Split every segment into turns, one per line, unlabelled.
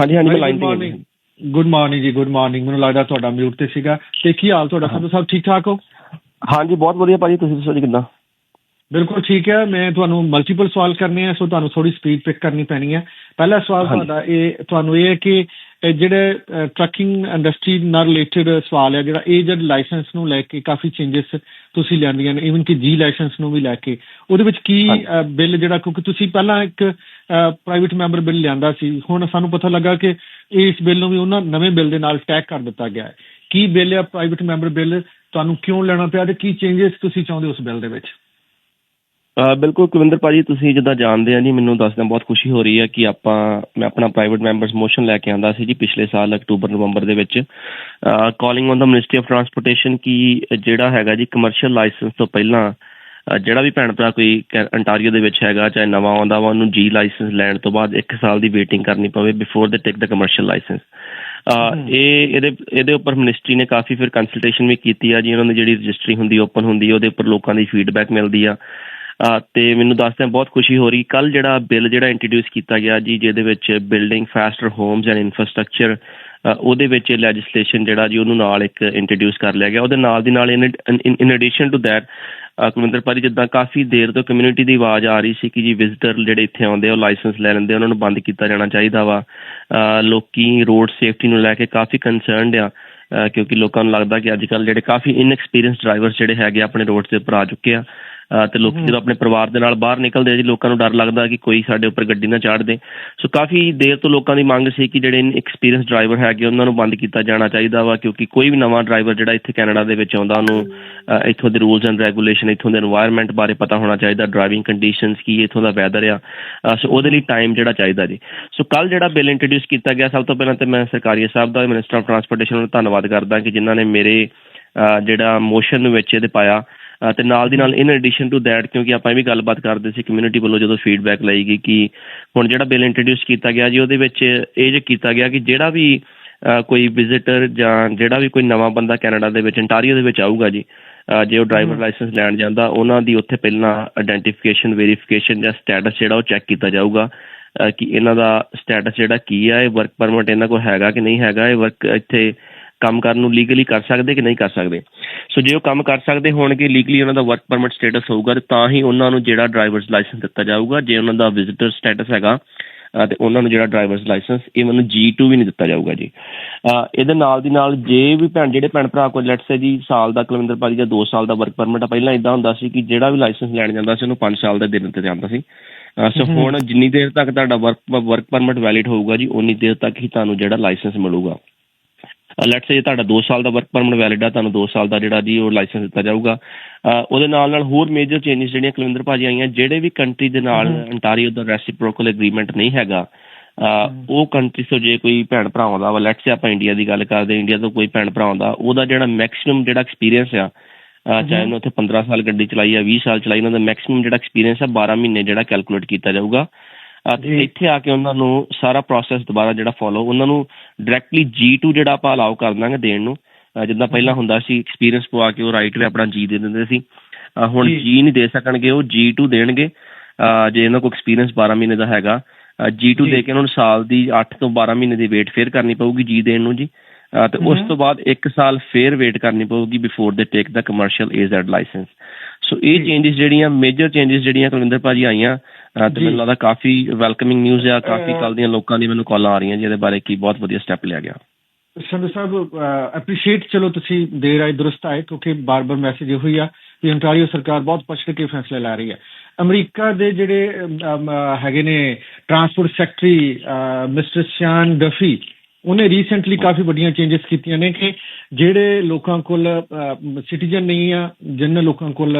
ਹਾਂਜੀ ਹਾਂਜੀ ਮੈਂ ਲਾਈਨ ਤੇ. ਹਾਂ।
ਗੁੱਡ ਮਾਰਨਿੰਗ ਜੀ ਗੁੱਡ ਮਾਰਨਿੰਗ ਮੈਨੂੰ ਲੱਗਦਾ ਤੁਹਾਡਾ ਮਿਊਟ ਤੇ ਸੀਗਾ। ਤੇ ਕੀ ਹਾਲ ਤੁਹਾਡਾ? ਸੰਧੂ ਸਾਹਿਬ ਠੀਕ ਠਾਕ ਹੋ?
ਹਾਂਜੀ ਬਹੁਤ ਵਧੀਆ ਭਾਜੀ ਤੁਸੀਂ ਦੱਸੋ ਜੀ ਕਿੱਦਾਂ?
ਬਿਲਕੁਲ ਠੀਕ ਹੈ। ਮੈਂ ਤੁਹਾਨੂੰ ਮਲਟੀਪਲ ਸਵਾਲ ਕਰਨੇ ਆ ਸੋ ਤੁਹਾਨੂੰ ਥੋੜੀ ਸਪੀਡ ਪਿਕ ਕਰਨੀ ਪੈਣੀ ਹੈ। ਪਹਿਲਾ ਸਵਾਲ
ਹਾਂਜੀ।
ਤੁਹਾਡਾ ਇਹ ਤੁਹਾਨੂੰ ਇਹ ਹੈ ਕਿ ਜਿਹੜੇ ਟਰੱਕਿੰਗ ਇੰਡਸਟਰੀ ਨਾਲ ਰਿਲੇਟਡ ਸਵਾਲ ਹੈ ਜਿਹੜਾ ਇਹ ਜਦ ਲਾਇਸੈਂਸ ਨੂੰ ਲੈ ਕੇ ਕਾਫੀ ਚੇਂਜਸ ਤੁਸੀਂ ਲਿਆਂਦੀਆਂ ਨੇ ਇਵਨ ਕਿ ਜੀ ਲਾਇਸੈਂਸ ਨੂੰ ਵੀ ਲੈ ਕੇ। ਉਹਦੇ ਵਿੱਚ ਕੀ। ਬਿੱਲ ਜਿਹੜਾ ਕਿਉਂਕਿ ਤੁਸੀਂ ਪਹਿਲਾਂ ਇੱਕ ਪ੍ਰਾਈਵੇਟ ਮੈਂਬਰ ਬਿੱਲ ਲਿਆਂਦਾ ਸੀ ਹੁਣ ਸਾਨੂੰ ਪਤਾ ਲੱਗਾ ਕਿ ਇਸ ਬਿੱਲ ਨੂੰ ਵੀ ਉਹਨਾਂ ਨਵੇਂ ਬਿੱਲ ਦੇ ਨਾਲ ਟੈਗ ਕਰ ਦਿੱਤਾ ਗਿਆ ਹੈ। ਕੀ ਬਿੱਲ ਹੈ ਪ੍ਰਾਈਵੇਟ ਮੈਂਬਰ ਬਿੱਲ ਤੁਹਾਨੂੰ ਕਿਉਂ ਲੈਣਾ ਪਿਆ ਤੇ ਕੀ ਚੇਂਜਸ ਤੁਸੀਂ ਚਾਹੁੰਦੇ ਉਸ ਬਿੱਲ ਦੇ ਵਿੱਚ?
ਬਿਲਕੁਲ ਕੁਵਿੰਦਰ ਭਾਜੀ ਤੁਸੀਂ ਜਿੱਦਾਂ ਜਾਣਦੇ ਆ ਜੀ ਮੈਨੂੰ ਦੱਸਦਿਆਂ ਬਹੁਤ ਖੁਸ਼ੀ ਹੋ ਰਹੀ ਹੈ ਕਿ ਆਪਾਂ ਮੈਂ ਆਪਣਾ ਪ੍ਰਾਈਵੇਟ ਮੈਂਬਰਸ ਮੋਸ਼ਨ ਲੈ ਕੇ ਆਂਦਾ ਸੀ ਜੀ ਪਿਛਲੇ ਸਾਲ ਅਕਤੂਬਰ ਨਵੰਬਰ ਦੇ ਵਿੱਚ। Calling on the ministry of transportation ਕੀ ਜਿਹੜਾ ਹੈਗਾ ਜੀ ਕਮਰਸ਼ੀਅਲ ਲਾਇਸੈਂਸ ਤੋਂ ਪਹਿਲਾਂ ਜਿਹੜਾ ਵੀ ਭੈਣ ਭਰਾ ਕੋਈ ਅੰਟਾਰੀਓ ਦੇ ਵਿੱਚ ਹੈਗਾ ਚਾਹੇ ਨਵਾਂ ਆਉਂਦਾ ਵਾ ਉਹਨੂੰ ਜੀ ਲਾਇਸੈਂਸ ਲੈਣ ਤੋਂ ਬਾਅਦ 1 ਸਾਲ ਦੀ ਵੇਟਿੰਗ ਕਰਨੀ ਪਵੇ ਬਿਫੋਰ ਦੇ ਟੇਕ ਦਾ ਕਮਰਸ਼ੀਅਲ ਲਾਇਸੈਂਸ। ਇਹ ਇਹਦੇ ਇਹਦੇ ਉੱਪਰ ਮਿਨਿਸਟਰੀ ਨੇ ਕਾਫੀ ਫਿਰ ਕੰਸਲਟੇਸ਼ਨ ਵੀ ਕੀਤੀ ਆ ਜੀ ਉਹਨਾਂ ਦੀ ਜਿਹੜੀ ਰਜਿਸਟਰੀ ਹੁੰਦੀ ਓਪਨ ਹੁੰਦੀ ਉਹਦੇ ਉੱਪਰ ਲੋਕਾਂ ਦੀ ਫੀਡਬੈਕ ਮਿਲਦੀ ਆ। ਤੇ ਮੈਨੂੰ ਦੱਸਦਿਆਂ ਬਹੁਤ ਖੁਸ਼ੀ ਹੋ ਰਹੀ। ਕੱਲ ਜਿਹੜਾ ਬਿੱਲ ਜਿਹੜਾ ਇੰਟਰੋਡਿਊਸ ਕੀਤਾ ਗਿਆ ਜੀ, ਜਿਹਦੇ ਵਿੱਚ building faster homes and infrastructure ਉਹਦੇ ਵਿੱਚ ਲੈਜਿਸਲੇਸ਼ਨ ਜਿਹੜਾ ਜੀ, ਉਹਨੂੰ ਨਾਲ ਇੱਕ ਇੰਟਰੋਡਿਊਸ ਕਰ ਲਿਆ ਗਿਆ। ਉਹਦੇ ਨਾਲ ਦੀ ਨਾਲ in addition to that Kuminder ਭਾਜੀ, ਜਿੱਦਾਂ ਕਾਫੀ ਦੇਰ ਤੋਂ ਕਮਿਊਨਿਟੀ ਦੀ ਆਵਾਜ਼ ਆ ਰਹੀ ਸੀ ਕਿ ਜੀ ਵਿਜ਼ਿਟਰ ਜਿਹੜੇ ਇੱਥੇ ਆਉਂਦੇ ਆ, ਉਹ ਲਾਇਸੈਂਸ ਲੈ ਲੈਂਦੇ ਉਹਨਾਂ ਨੂੰ ਬੰਦ ਕੀਤਾ ਜਾਣਾ ਚਾਹੀਦਾ ਵਾ। ਅਹ, ਲੋਕੀ ਰੋਡ ਸੇਫਟੀ ਨੂੰ ਲੈ ਕੇ ਕਾਫੀ ਕੰਸਰਨਡ ਆ ਕਿਉਂਕਿ ਲੋਕਾਂ ਨੂੰ ਲੱਗਦਾ ਕਿ ਅੱਜ ਕੱਲ ਜਿਹੜੇ ਕਾਫੀ ਇਨਐਕਸਪੀਰੀਅੰਸ ਡਰਾਈਵਰਸ ਜਿਹੜੇ ਹੈਗੇ ਆਪਣੇ ਰੋਡ ਦੇ ਉੱਪਰ ਆ ਚੁੱਕੇ ਆ। ਤੇ ਲੋਕ ਜਦੋਂ ਆਪਣੇ ਪਰਿਵਾਰ ਦੇ ਨਾਲ ਬਾਹਰ ਨਿਕਲਦੇ ਆ ਜੀ ਲੋਕਾਂ ਨੂੰ ਡਰ ਲੱਗਦਾ ਕਿ ਕੋਈ ਸਾਡੇ ਉੱਪਰ ਗੱਡੀ ਨਾ ਚਾੜ ਦੇ। ਸੋ ਕਾਫੀ ਦੇਰ ਤੋਂ ਲੋਕਾਂ ਦੀ ਮੰਗ ਸੀ ਕਿ ਜਿਹੜੇ ਐਕਸਪੀਰੀਅੰਸ ਡਰਾਈਵਰ ਹੈਗੇ ਉਹਨਾਂ ਨੂੰ ਬੰਦ ਕੀਤਾ ਜਾਣਾ ਚਾਹੀਦਾ ਵਾ ਕਿਉਂਕਿ ਕੋਈ ਵੀ ਨਵਾਂ ਡਰਾਈਵਰ ਜਿਹੜਾ ਇੱਥੇ ਕੈਨੇਡਾ ਦੇ ਵਿੱਚ ਆਉਂਦਾ ਉਹਨੂੰ ਇੱਥੋਂ ਦੇ ਰੂਲਸ ਐਂਡ ਰੈਗੂਲੇਸ਼ਨ ਇੱਥੋਂ ਦੇ এনवायरमेंट ਬਾਰੇ ਪਤਾ ਹੋਣਾ ਚਾਹੀਦਾ ਡਰਾਈਵਿੰਗ ਕੰਡੀਸ਼ਨਸ ਕੀ ਇੱਥੋਂ ਦਾ ਵੈਦਰ ਆ। ਸੋ ਉਹਦੇ ਲਈ ਟਾਈਮ ਜਿਹੜਾ ਚਾਹੀਦਾ ਜੀ। ਸੋ ਕੱਲ ਜਿਹੜਾ ਬਿੱਲ ਇੰਟਰੋਡਿਊਸ ਕੀਤਾ ਗਿਆ ਸਭ ਤੋਂ ਪਹਿਲਾਂ ਤੇ ਮੈਂ ਸਰਕਾਰੀ ਸਾਹਿਬ ਦਾ ਮਿਨਿਸਟਰ ਆਫ ਟਰਾਂਸਪੋਰਟੇਸ਼ਨ ਨੂੰ ਧੰਨਵਾਦ ਕਰਦਾ ਕਿ ਜਿਨ੍ਹਾਂ ਨੇ ਮੇਰੇ ਜਿਹੜਾ ਮੋਸ਼ਨ ਨੂੰ ਵਿੱਚ ਇਹਦੇ ਪਾਇਆ ਤੇ ਨਾਲ ਦੀ ਨਾਲ ਇਨ ਐਡੀਸ਼ਨ ਟੂ ਦੈਟ ਕਿਉਂਕਿ ਆਪਾਂ ਇਹ ਵੀ ਗੱਲਬਾਤ ਕਰਦੇ ਸੀ ਕਮਿਊਨਿਟੀ ਵੱਲੋਂ ਜਦੋਂ ਫੀਡਬੈਕ ਲਈ ਗਈ ਕਿ ਹੁਣ ਜਿਹੜਾ ਬਿੱਲ ਇੰਟਰੋਡਿਊਸ ਕੀਤਾ ਗਿਆ ਜੀ ਉਹਦੇ ਵਿੱਚ ਇਹ ਜੇ ਕੀਤਾ ਗਿਆ ਕਿ ਜਿਹੜਾ ਵੀ ਕੋਈ ਵਿਜ਼ਿਟਰ ਜਾਂ ਜਿਹੜਾ ਵੀ ਕੋਈ ਨਵਾਂ ਬੰਦਾ ਕੈਨੇਡਾ ਦੇ ਵਿੱਚ ਅੰਟਾਰੀਓ ਦੇ ਵਿੱਚ ਆਊਗਾ ਜੀ ਜੇ ਉਹ ਡਰਾਈਵਰ। ਲਾਇਸੈਂਸ ਲੈਣ ਜਾਂਦਾ ਉਹਨਾਂ ਦੀ ਉੱਥੇ ਪਹਿਲਾਂ ਆਇਡੈਂਟੀਫਿਕੇਸ਼ਨ ਵੈਰੀਫਿਕੇਸ਼ਨ ਜਾਂ ਸਟੇਟਸ ਜਿਹੜਾ ਉਹ ਚੈੱਕ ਕੀਤਾ ਜਾਊਗਾ ਕਿ ਇਹਨਾਂ ਦਾ ਸਟੇਟਸ ਜਿਹੜਾ ਕੀ ਹੈ ਇਹ ਵਰਕ ਪਰਮਿਟ ਇਹਨਾਂ ਕੋਲ ਹੈਗਾ ਕਿ ਨਹੀਂ ਹੈਗਾ ਇਹ ਵਰਕ ਇੱਥੇ ਕੰਮ ਕਰਨ ਨੂੰ ਲੀਗਲੀ ਕਰ ਸਕਦੇ ਕਿ ਨਹੀਂ ਕਰ ਸਕਦੇ? ਸੋ ਜੇ ਉਹ ਕੰਮ ਕਰ ਸਕਦੇ ਹੋਣਗੇ ਲੀਗਲੀ ਉਹਨਾਂ ਦਾ ਵਰਕ ਪਰਮਿਟ ਸਟੇਟਸ ਹੋਊਗਾ ਤੇ ਤਾਂ ਹੀ ਉਹਨਾਂ ਨੂੰ ਜਿਹੜਾ ਡਰਾਈਵਰਸ ਲਾਇਸੈਂਸ ਦਿੱਤਾ ਜਾਊਗਾ। ਜੇ ਉਹਨਾਂ ਦਾ ਵਿਜ਼ਿਟਰ ਸਟੇਟਸ ਹੈਗਾ ਤੇ ਉਹਨਾਂ ਨੂੰ ਜਿਹੜਾ ਡਰਾਈਵਰਸ ਲਾਇਸੈਂਸ ਇਵਨ ਨੂੰ G2 ਵੀ ਨਹੀਂ ਦਿੱਤਾ ਜਾਊਗਾ ਜੀ। ਇਹਦੇ ਨਾਲ ਦੀ ਨਾਲ ਜੇ ਵੀ ਭੈਣ ਜਿਹੜੇ ਭੈਣ ਭਰਾ ਕੋਲ ਲੈਟਸ ਸੇ ਜੀ ਸਾਲ ਦਾ ਕੁਲਵਿੰਦਰ ਭਾਜੀ ਦਾ 2 ਸਾਲ ਦਾ ਵਰਕ ਪਰਮਿਟ ਆ ਪਹਿਲਾਂ ਇਦਾਂ ਹੁੰਦਾ ਸੀ ਕਿ ਜਿਹੜਾ ਵੀ ਲਾਇਸੈਂਸ ਲੈਣ ਜਾਂਦਾ ਸੀ ਉਹਨੂੰ 5 ਸਾਲ ਦਾ ਦੇ ਦਿੱਤੇ ਜਾਂਦਾ ਸੀ। ਸੋ। ਹੁਣ ਜਿੰਨੀ ਦੇਰ ਤੱਕ ਤੁਹਾਡਾ ਵਰਕ ਵਰਕ ਪਰਮਿਟ ਵੈਲਿਡ ਹੋਊਗਾ ਜੀ ਉਨੀ ਦੇਰ ਤੱਕ ਹੀ ਤੁਹਾਨੂੰ ਜਿਹੜਾ ਲਾਇਸੈਂਸ ਮਿਲੂਗਾ। ਲੈਟਸ ਸੇ ਤੁਹਾਡਾ 2 ਸਾਲ ਦਾ ਵਰਕ ਪਰਮਿਟ ਵੈਲਿਡ ਆ ਤੁਹਾਨੂੰ 2 ਸਾਲ ਦਾ ਜਿਹੜਾ ਜੀ ਉਹ ਲਾਇਸੈਂਸ ਦਿੱਤਾ ਜਾਊਗਾ ਉਹਦੇ ਨਾਲ ਨਾਲ ਹੋਰ ਮੇਜਰ ਚੇਂਜਸ ਜਿਹੜੀਆਂ ਕੁਲਵਿੰਦਰ ਭਾਜੀ ਆਈਆਂ ਜਿਹੜੇ ਵੀ ਕੰਟਰੀ ਦੇ ਨਾਲ। ਅੰਟਾਰੀਓ ਦਾ ਰੈਸਿਪਰੋਕਲ ਐਗਰੀਮੈਂਟ ਨਹੀਂ ਹੈਗਾ। ਉਹ ਕੰਟਰੀ ਤੋਂ ਜੇ ਕੋਈ ਭੈਣ ਭਰਾ ਆਉਂਦਾ ਵਾ ਲੈਟਸ ਸੇ ਆਪਾਂ ਇੰਡੀਆ ਦੀ ਗੱਲ ਕਰਦੇ ਇੰਡੀਆ ਤੋਂ ਕੋਈ ਭੈਣ ਭਰਾ ਆਉਂਦਾ ਉਹਦਾ ਜਿਹੜਾ ਮੈਕਸਿਮਮ ਜਿਹੜਾ ਐਕਸਪੀਰੀਅੰਸ ਆ ਚਾਹੇ ਉਹਨੇ ਉੱਥੇ 15 ਸਾਲ ਗੱਡੀ ਚਲਾਈ ਆ 20 ਸਾਲ ਚਲਾਈ ਉਹਨਾਂ ਦਾ ਮੈਕਸਿਮਮ ਜਿਹੜਾ ਐਕਸਪੀਰੀਅੰਸ ਆ 12 ਮਹੀਨੇ ਜਿਹੜਾ ਕੈਲਕੂਲੇਟ ਕੀਤਾ ਜਾਊਗਾ ਤੇ
ਜੀ।
ਇੱਥੇ ਆ ਕੇ ਉਹਨਾਂ ਨੂੰ ਸਾਰਾ ਪ੍ਰੋਸੈਸ ਦੁਬਾਰਾ ਜਿਹੜਾ ਫੋਲੋ ਉਹਨਾਂ ਨੂੰ ਡਾਇਰੈਕਟਲੀ G2 ਜਿਹੜਾ ਆਪਾਂ ਅਲਾਉ ਕਰ ਦਾਂਗੇ ਦੇਣ ਨੂੰ ਜਿੱਦਾਂ ਪਹਿਲਾਂ ਹੁੰਦਾ ਸੀ ਐਕਸਪੀਰੀਅੰਸ ਪਵਾ ਕੇ ਉਹ ਰਾਈਟ ਵੇ ਆਪਣਾ G ਦੇ ਦਿੰਦੇ ਸੀ ਹੁਣ
ਜੀ।
G ਨਹੀਂ ਦੇ ਸਕਣਗੇ ਉਹ G2 ਦੇਣਗੇ ਜੇ ਇਹਨਾਂ ਕੋਲ ਐਕਸਪੀਰੀਅੰਸ 12 ਮਹੀਨੇ ਦਾ ਹੈਗਾ ਅਹ G2
ਜੀ।
ਦੇ ਕੇ ਉਹਨਾਂ ਨੂੰ ਸਾਲ ਦੀ 8 ਤੋਂ 12 ਮਹੀਨੇ ਦੀ ਵੇਟ ਫੇਰ ਕਰਨੀ ਪਊਗੀ G ਦੇਣ ਨੂੰ ਜੀ ਤੇ ਉਸ। ਤੋਂ ਬਾਅਦ 1 ਸਾਲ ਫੇਰ ਵੇਟ ਕਰਨੀ ਪਊਗੀ before the take the commercial AZ licence so ਇਹ
ਜੀ।
ਚੇਂਜਸ ਜਿਹੜੀਆਂ ਮੇਜਰ ਚੇਂਜਸ ਜਿਹੜੀਆਂ ਕੁਲਵਿੰਦਰ ਭਾਜੀ ਆਈਆਂ ਤੇ। ਮੈਨੂੰ ਲੱਗਦਾ ਕਾਫੀ ਵੈਲਕਮਿੰਗ ਨਿਊਜ਼ ਆ ਕਾਫੀ ਕੱਲ ਦੀਆਂ ਲੋਕਾਂ ਦੀ ਮੈਨੂੰ ਕਾਲਾਂ ਆ ਰਹੀਆਂ ਜਿਹਦੇ ਬਾਰੇ ਕੀ ਬਹੁਤ ਵਧੀਆ ਸਟੈਪ ਲਿਆ ਗਿਆ
ਸੰਧੂ ਸਾਹਿਬ ਐਪਰੀਸ਼ੀਏਟ ਚਲੋ ਤੁਸੀਂ ਦੇਰ ਆਏ ਦਰੁਸਤ ਆਏ ਕਿਉਂਕਿ ਬਾਰ-ਬਾਰ ਮੈਸੇਜ ਇਹੋ ਹੀ ਆ ਕਿ ontario ਸਰਕਾਰ ਬਹੁਤ ਪਛੜ ਕੇ ਫੈਸਲੇ ਲੈ ਰਹੀ ਹੈ ਅਮਰੀਕਾ ਦੇ ਜਿਹੜੇ ਹੈਗੇ ਨੇ transport secretary mister Sean Duffy ਉਹਨੇ ਰੀਸੈਂਟਲੀ ਕਾਫੀ ਵੱਡੀਆਂ ਚੇਂਜਸ ਕੀਤੀਆਂ ਨੇ ਕਿ ਜਿਹੜੇ ਲੋਕਾਂ ਕੋਲ ਸਿਟੀਜ਼ਨ ਨਹੀਂ ਆ ਜਿਨ੍ਹਾਂ ਲੋਕਾਂ ਕੋਲ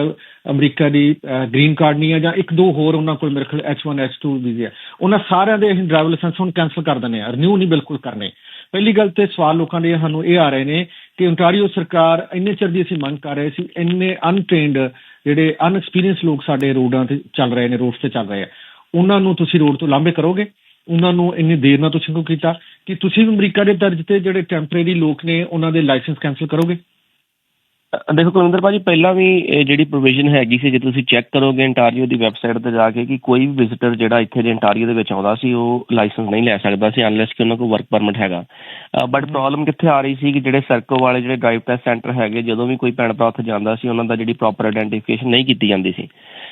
ਅਮਰੀਕਾ ਦੀ ਗ੍ਰੀਨ ਕਾਰਡ ਨਹੀਂ ਆ ਜਾਂ ਇੱਕ ਦੋ ਹੋਰ ਉਹਨਾਂ ਕੋਲ ਮੇਰੇ ਖਿਆਲ H1 H2 ਵੀਜ਼ੇ ਆ, ਉਹਨਾਂ ਸਾਰਿਆਂ ਦੇ ਅਸੀਂ ਡਰਾਈਵਰ ਲਾਇਸੈਂਸ ਹੁਣ ਕੈਨਸਲ ਕਰ ਦਿੰਦੇ ਆ ਰਿਨਿਊ ਨਹੀਂ ਬਿਲਕੁਲ ਕਰਨੇ। ਪਹਿਲੀ ਗੱਲ ਤੇ ਸਵਾਲ ਲੋਕਾਂ ਦੇ ਸਾਨੂੰ ਇਹ ਆ ਰਹੇ ਨੇ ਕਿ ontario ਸਰਕਾਰ ਇੰਨੇ ਚਿਰ ਦੀ ਅਸੀਂ ਮੰਗ ਕਰ ਰਹੇ ਸੀ, ਇੰਨੇ ਅਨਟ੍ਰੇਨਡ ਜਿਹੜੇ ਅਨਐਕਸਪੀਰੀਅੰਸ ਲੋਕ ਸਾਡੇ ਰੋਡਾਂ ਤੇ ਚੱਲ ਰਹੇ ਨੇ ਰੋਡਸ ਤੇ ਚੱਲ ਰਹੇ ਆ। ਉਹਨਾਂ ਨੂੰ ਤੁਸੀਂ ਰੋਡ ਤੋਂ ਲਾਂਭੇ ਕਰੋਗੇ? ਉਹਨਾਂ ਨੂੰ ਇੰਨੀ ਦੇਰ ਨਾਲ ਤੁਸੀਂ ਕਿਉਂ ਕੀਤਾ? ਕਿ ਤੁਸੀਂ ਵੀ ਅਮਰੀਕਾ ਦੇ ਦਰਜ ਤੇ ਜਿਹੜੇ ਟੈਂਪਰੇਰੀ ਲੋਕ ਨੇ, ਉਹਨਾਂ ਦੇ ਲਾਇਸੈਂਸ ਕੈਨਸਲ ਕਰੋਗੇ?
ਦੇਖੋ ਕੁਲਵਿੰਦਰ ਭਾਜੀ, ਪਹਿਲਾਂ ਵੀ ਜਿਹੜੀ ਪ੍ਰੋਵੀਜ਼ਨ ਹੈਗੀ ਸੀ, ਜੇ ਤੁਸੀਂ ਚੈੱਕ ਕਰੋਗੇ ਇੰਟਾਰੀਓ ਦੀ ਵੈਬਸਾਈਟ ਤੇ ਜਾ ਕੇ ਕਿ ਕੋਈ ਵੀ ਵਿਜ਼ਿਟਰ ਜਿਹੜਾ ਇੱਥੇ ਦੇ ਇੰਟਾਰੀਓ ਦੇ ਵਿੱਚ ਆਉਂਦਾ ਸੀ, ਉਹ ਲਾਇਸੈਂਸ ਨਹੀਂ ਲੈ ਸਕਦਾ ਸੀ ਅਨਲੈਸ ਕਿ ਉਹਨਾਂ ਕੋਲ ਵਰਕ ਪਰਮਿਟ ਹੈਗਾ। ਬਟ ਪ੍ਰੋਬਲਮ ਕਿੱਥੇ ਆ ਰਹੀ ਸੀ ਕਿ ਜਿਹੜੇ ਸਰਕੋ ਵਾਲੇ ਜਿਹੜੇ ਡਰਾਈਵ ਟੈਸਟ ਸੈਂਟਰ ਹੈਗੇ, ਜਦੋਂ ਵੀ ਕੋਈ ਭੈਣ ਭਰਾ ਉੱਥੇ ਜਾਂਦਾ ਸੀ, ਉਹਨਾਂ ਦਾ ਜਿਹੜੀ ਪ੍ਰੋਪਰ ਆਇਡੈਂਟੀਫਿਕੇਸ਼ਨ ਨਹੀਂ ਕੀਤੀ ਜਾਂਦੀ ਸੀ।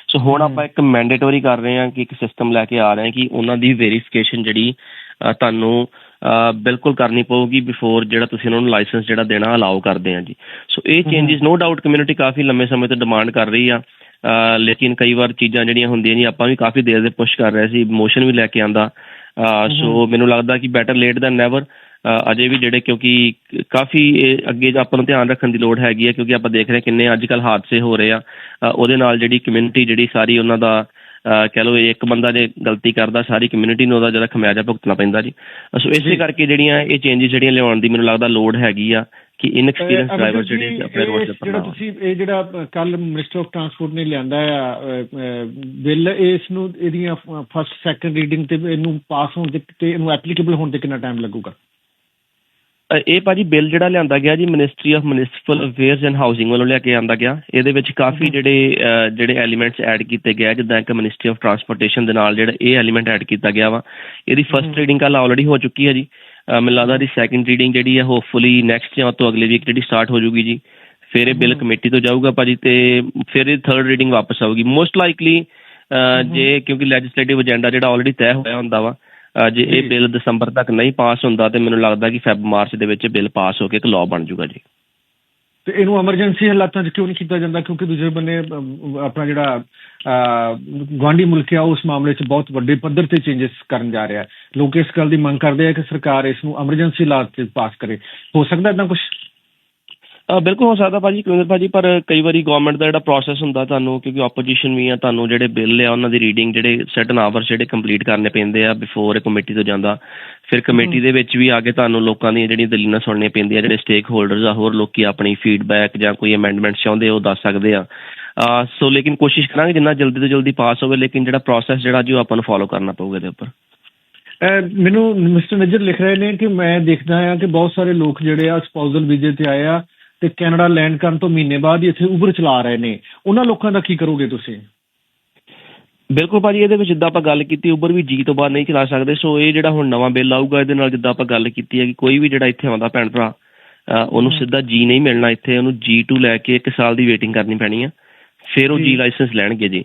ਸੋ ਹੁਣ ਆਪਾਂ ਇੱਕ ਮੈਂਡੇਟਰੀ ਕਰ ਰਹੇ ਹਾਂ ਕਿ ਇੱਕ ਸਿਸਟਮ ਲੈ ਕੇ ਆ ਰਹੇ ਹਾਂ ਕਿ ਉਹਨਾਂ ਦੀ ਵੈਰੀਫਿਕੇਸ਼ਨ ਜਿਹੜੀ ਤੁਹਾਨੂੰ ਬਿਲਕੁਲ ਕਰਨੀ ਪਊਗੀ ਬਿਫੋਰ ਜਿਹੜਾ ਤੁਸੀਂ ਉਹਨਾਂ ਨੂੰ ਲਾਇਸੈਂਸ ਜਿਹੜਾ ਦੇਣਾ ਅਲਾਉ ਕਰਦੇ ਆ ਜੀ। ਸੋ ਇਹ ਚੇਂਜਸ ਨੋ ਡਾਊਟ ਕਮਿਊਨਿਟੀ ਕਾਫੀ ਲੰਮੇ ਸਮੇਂ ਤੋਂ ਡਿਮਾਂਡ ਕਰ ਰਹੀ ਆ। ਲੇਕਿਨ ਕਈ ਵਾਰ ਚੀਜ਼ਾਂ ਜਿਹੜੀਆਂ ਹੁੰਦੀਆਂ ਜੀ ਆਪਾਂ ਵੀ ਕਾਫੀ ਦੇਰ ਦੇ ਪੁਸ਼ ਕਰ ਰਹੇ ਸੀ ਮੋਸ਼ਨ ਵੀ ਲੈ ਕੇ ਆਂਦਾ ਸੋ ਮੈਨੂੰ ਲੱਗਦਾ ਕਿ ਬੈਟਰ ਲੇਟ ਦੈਨ ਨੈਵਰ ਅਜੇ ਵੀ ਜਿਹੜੇ ਕਿਉਂਕਿ ਕਾਫੀ ਅੱਗੇ ਆਪਾਂ ਨੂੰ ਧਿਆਨ ਰੱਖਣ ਦੀ ਲੋੜ ਹੈਗੀ ਹੈ ਕਿਉਂਕਿ ਆਪਾਂ ਦੇਖ ਰਹੇ ਕਿੰਨੇ ਅੱਜ ਕੱਲ ਹਾਦਸੇ ਹੋ ਰਹੇ ਆ। ਉਹਦੇ ਨਾਲ ਜਿਹੜੀ ਕਮਿਊਨਿਟੀ ਜਿਹੜੀ ਸਾਰੀ ਉਹਨਾਂ ਦਾ ਕਹਿ ਲਓ ਇੱਕ ਬੰਦਾ ਜੇ ਗਲਤੀ ਕਰਦਾ ਸਾਰੀ ਕਮਿਊਨਿਟੀ ਨੂੰ ਉਹਦਾ ਜਿਹੜਾ ਖਮਿਆਜਾ ਭੁਗਤਣਾ ਪੈਂਦਾ ਜੀ। ਸੋ ਇਸੇ ਕਰਕੇ ਜਿਹੜੀਆਂ ਇਹ ਚੇਂਜਸ ਜਿਹੜੀਆਂ ਲਿਆਉਣ ਦੀ ਮੈਨੂੰ ਲੱਗਦਾ ਲੋੜ ਹੈਗੀ ਆ ਕਿ ਇਨਐਕਸਪੀਰੀਅੰਸ ਡਰਾਈਵਰ ਜਿਹੜੇ ਆਪਣੇ ਰੋਡ ਤੇ
ਜਿਹੜਾ। ਤੁਸੀਂ ਇਹ ਜਿਹੜਾ ਕੱਲ ਮਿਨਿਸਟਰ ਆਫ ਟਰਾਂਸਪੋਰਟ ਨੇ ਲਿਆਂਦਾ ਆ ਬਿੱਲ ਇਸ ਨੂੰ ਇਹਦੀਆਂ ਫਸਟ ਸੈਕੰਡ ਰੀਡਿੰਗ ਤੇ ਇਹਨੂੰ ਪਾਸ ਹੋਣ ਦੇ ਤੇ ਇਹਨੂੰ ਐਪਲੀਕੇਬਲ ਹੋਣ ਤੇ ਕਿੰਨਾ ਟਾਈਮ ਲੱਗੂਗਾ?
ਇਹ ਭਾਜੀ ਬਿੱਲ ਜਿਹੜਾ ਲਿਆਂਦਾ ਗਿਆ ਜੀ ministry of municipal affairs and housing ਵੱਲੋਂ ਲਿਆ ਕੇ ਆਂਦਾ ਗਿਆ। ਇਹਦੇ ਵਿੱਚ ਕਾਫੀ ਜਿਹੜੇ ਜਿਹੜੇ ਐਲੀਮੈਂਟਸ ਐਡ ਕੀਤੇ ਗਏ ਜਿੱਦਾਂ ਕਿ ਮਿਨਿਸਟਰੀ ਆਫ ਟਰਾਂਸਪੋਰਟੇਸ਼ਨ ਦੇ ਨਾਲ ਜਿਹੜਾ ਇਹ ਐਲੀਮੈਂਟ ਐਡ ਕੀਤਾ ਗਿਆ ਵਾ। ਇਹਦੀ ਫਰਸਟ ਰੀਡਿੰਗ ਕੱਲ ਆਲਰੇਡੀ ਹੋ ਚੁੱਕੀ ਹੈ ਜੀ। ਮੈਨੂੰ ਲੱਗਦਾ ਦੀ ਸੈਕੰਡ ਰੀਡਿੰਗ ਜਿਹੜੀ ਹੈ ਹੋਪਫੁਲੀ ਨੈਕਸਟ ਜਾਂ ਤੋਂ ਅਗਲੇ ਵੀਕ ਜਿਹੜੀ ਸਟਾਰਟ ਹੋ ਜੂਗੀ ਜੀ। ਫਿਰ ਇਹ ਬਿੱਲ ਕਮੇਟੀ ਤੋਂ ਜਾਊਗਾ ਭਾਜੀ ਤੇ ਫਿਰ ਇਹ ਥਰਡ ਰੀਡਿੰਗ ਵਾਪਸ ਆਊਗੀ। ਮੋਸਟ ਲਾਈਕਲੀ ਜੇ ਕਿਉਂਕਿ ਲੈਜਿਸਲੇਟਿਵ ਏਜੰਡਾ ਜਿਹੜਾ ਆਲਰੇਡੀ ਤੈਅ ਹੋਇਆ ਹੁੰਦਾ ਵਾ ਜੇ ਇਹ। ਬਿੱਲ ਦਸੰਬਰ ਤੱਕ ਨਹੀਂ ਪਾਸ ਹੁੰਦਾ ਤੇ ਮੈਨੂੰ ਲੱਗਦਾ ਕਿ ਫੈਬ ਮਾਰਚ ਦੇ ਵਿੱਚ ਬਿੱਲ ਪਾਸ ਹੋ ਕੇ ਇੱਕ ਲਾਅ ਬਣ ਜਾਊਗਾ ਜੀ।
ਤੇ ਇਹਨੂੰ ਐਮਰਜੈਂਸੀ ਹਾਲਾਤਾਂ 'ਚ ਕਿਉਂ ਨਹੀਂ ਕੀਤਾ ਜਾਂਦਾ? ਕਿਉਂਕਿ ਦੂਜੇ ਬੰਨੇ ਆਪਣਾ ਜਿਹੜਾ ਗਵਾਂਡੀ ਮੁਲਕ ਆ ਉਸ ਮਾਮਲੇ 'ਚ ਬਹੁਤ ਵੱਡੇ ਪੱਧਰ ਤੇ ਚੇਂਜਸ ਕਰਨ ਜਾ ਰਿਹਾ ਹੈ। ਲੋਕ ਇਸ ਗੱਲ ਦੀ ਮੰਗ ਕਰਦੇ ਆ ਕਿ ਸਰਕਾਰ ਇਸ ਨੂੰ ਐਮਰਜੈਂਸੀ ਹਾਲਾਤ 'ਚ ਪਾਸ ਕਰੇ। ਹੋ ਸਕਦਾ ਇਦਾਂ ਕੁਝ
ਬਿਲਕੁਲ ਹੋ ਸਕਦਾ ਭਾਜੀ ਕੁਲਿੰਦਰ ਭਾਜੀ ਪਰ ਕਈ ਵਾਰੀ ਗਵਰਨਮੈਂਟ ਦਾ ਜਿਹੜਾ ਪ੍ਰੋਸੈਸ ਹੁੰਦਾ ਤੁਹਾਨੂੰ ਕਿਉਂਕਿ ਆਪੋਜੀਸ਼ਨ ਵੀ ਆ ਤੁਹਾਨੂੰ ਜਿਹੜੇ ਬਿੱਲ ਆ ਉਹਨਾਂ ਦੀ ਰੀਡਿੰਗ ਜਿਹੜੇ ਸਰਟਨ ਆਵਰਸ ਜਿਹੜੇ ਕੰਪਲੀਟ ਕਰਨੇ ਪੈਂਦੇ ਆ ਬਿਫੋਰ ਕਮੇਟੀ ਤੋਂ ਜਾਂਦਾ। ਫਿਰ ਕਮੇਟੀ ਦੇ ਵਿੱਚ ਵੀ ਆ ਕੇ ਤੁਹਾਨੂੰ ਲੋਕਾਂ ਦੀਆਂ ਜਿਹੜੀਆਂ ਦਲੀਲਾਂ ਸੁਣਨੀਆਂ ਪੈਂਦੀਆਂ ਜਿਹੜੇ ਸਟੇਕ ਹੋਲਡਰਸ ਆ ਹੋਰ ਲੋਕੀ ਆਪਣੀ ਫੀਡਬੈਕ ਜਾਂ ਕੋਈ ਅਮੈਂਡਮੈਂਟਸ ਚਾਹੁੰਦੇ ਉਹ ਦੱਸ ਸਕਦੇ ਆ। ਸੋ ਲੇਕਿਨ ਕੋਸ਼ਿਸ਼ ਕਰਾਂਗੇ ਜਿੰਨਾ ਜਲਦੀ ਤੋਂ ਜਲਦੀ ਪਾਸ ਹੋਵੇ ਲੇਕਿਨ ਜਿਹੜਾ ਪ੍ਰੋਸੈਸ ਜਿਹੜਾ ਜੀ ਉਹ ਆਪਾਂ ਨੂੰ ਫੋਲੋ ਕਰਨਾ ਪਊਗਾ ਇਹਦੇ ਉੱਪਰ।
ਮੈਨੂੰ ਮਿਸਟਰ ਨਜਰ ਲਿਖ ਰਹੇ ਨੇ ਕਿ ਮੈਂ ਦੇਖਦਾ ਆ ਕਿ ਬਹੁਤ ਸਾਰੇ ਲੋਕ ਜਿਹੜੇ ਆ ਸਪਾਊਸਲ ਵੀਜ਼ੇ ਤੇ ਆਏ ਆ ਤੇ ਕੈਨੇਡਾ ਲੈਂਡ ਕਰਨ ਤੋਂ ਮਹੀਨੇ ਬਾਅਦ ਹੀ ਇੱਥੇ ਉਬਰ ਚਲਾ ਰਹੇ ਨੇ। ਉਹਨਾਂ ਲੋਕਾਂ ਦਾ ਕੀ ਕਰੋਗੇ ਤੁਸੀਂ?
ਬਿਲਕੁਲ ਭਾਜੀ ਇਹਦੇ ਵਿੱਚ ਜਿੱਦਾਂ ਆਪਾਂ ਗੱਲ ਕੀਤੀ ਉਬਰ ਵੀ ਜੀ ਤੋਂ ਬਾਅਦ ਨਹੀਂ ਚਲਾ ਸਕਦੇ। ਸੋ ਇਹ ਜਿਹੜਾ ਹੁਣ ਨਵਾਂ ਬਿੱਲ ਆਊਗਾ ਇਹਦੇ ਨਾਲ ਜਿੱਦਾਂ ਆਪਾਂ ਗੱਲ ਕੀਤੀ ਹੈ ਕਿ ਕੋਈ ਵੀ ਜਿਹੜਾ ਇੱਥੇ ਆਉਂਦਾ ਭੈਣ ਭਰਾ ਉਹਨੂੰ ਸਿੱਧਾ ਜੀ ਨਹੀਂ ਮਿਲਣਾ ਇੱਥੇ। ਉਹਨੂੰ ਜੀ ਲੈ ਕੇ 1 ਸਾਲ ਦੀ ਵੇਟਿੰਗ ਕਰਨੀ ਪੈਣੀ ਆ। ਫਿਰ ਉਹ
ਜੀ।
ਲਾਇਸੈਂਸ ਲੈਣਗੇ ਜੀ।